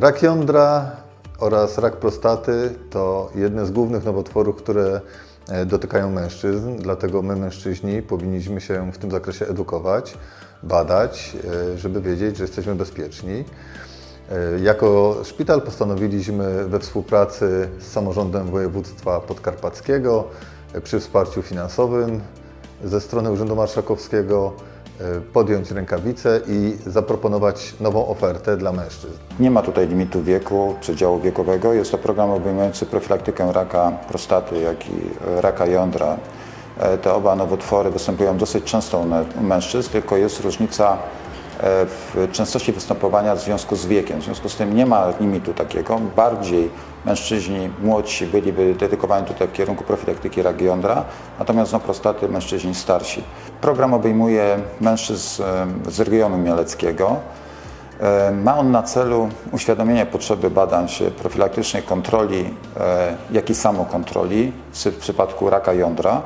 Rak jądra oraz rak prostaty to jedne z głównych nowotworów, które e, dotykają mężczyzn, dlatego my mężczyźni powinniśmy się w tym zakresie edukować, badać, e, żeby wiedzieć, że jesteśmy bezpieczni. E, Jako szpital postanowiliśmy we współpracy z samorządem województwa podkarpackiego przy wsparciu finansowym ze strony Urzędu Marszałkowskiego podjąć rękawice i zaproponować nową ofertę dla mężczyzn. Nie ma tutaj limitu wieku, przedziału wiekowego. Jest to program obejmujący profilaktykę raka prostaty, jak i e, raka jądra. E, Te oba nowotwory występują dosyć często u mężczyzn, tylko jest różnica w częstości występowania w związku z wiekiem. W związku z tym nie ma limitu takiego. Bardziej mężczyźni młodsi byliby dedykowani tutaj w kierunku profilaktyki rak jądra, natomiast no, prostaty mężczyźni starsi. Program obejmuje mężczyzn e, z regionu mieleckiego. E, Ma on na celu uświadomienie potrzeby badań profilaktycznej kontroli, e, jak i samokontroli w przypadku raka jądra.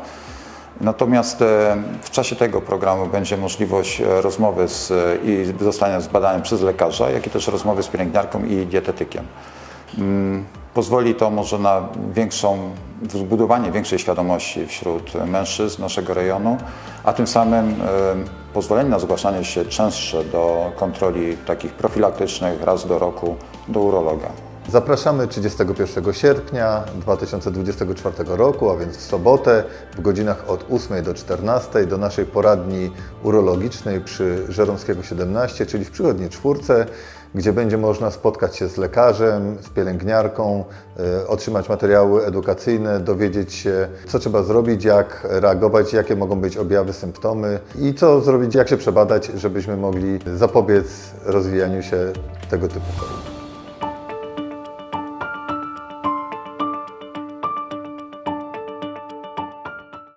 Natomiast e, w czasie tego programu będzie możliwość e, rozmowy z, e, i zostania z badaniem przez lekarza, jak i też rozmowy z pielęgniarką i dietetykiem. Mm, Pozwoli to może na większą, zbudowanie większej świadomości wśród mężczyzn naszego rejonu, a tym samym pozwolenie na zgłaszanie się częstsze do kontroli takich profilaktycznych raz do roku do urologa. Zapraszamy 31 sierpnia 2024 roku, a więc w sobotę w godzinach od 8 do 14 do naszej poradni urologicznej przy Żeromskiego 17, czyli w przychodni czwórce, gdzie będzie można spotkać się z lekarzem, z pielęgniarką, e, otrzymać materiały edukacyjne, dowiedzieć się, co trzeba zrobić, jak reagować, jakie mogą być objawy, symptomy i co zrobić, jak się przebadać, żebyśmy mogli zapobiec rozwijaniu się tego typu chorób.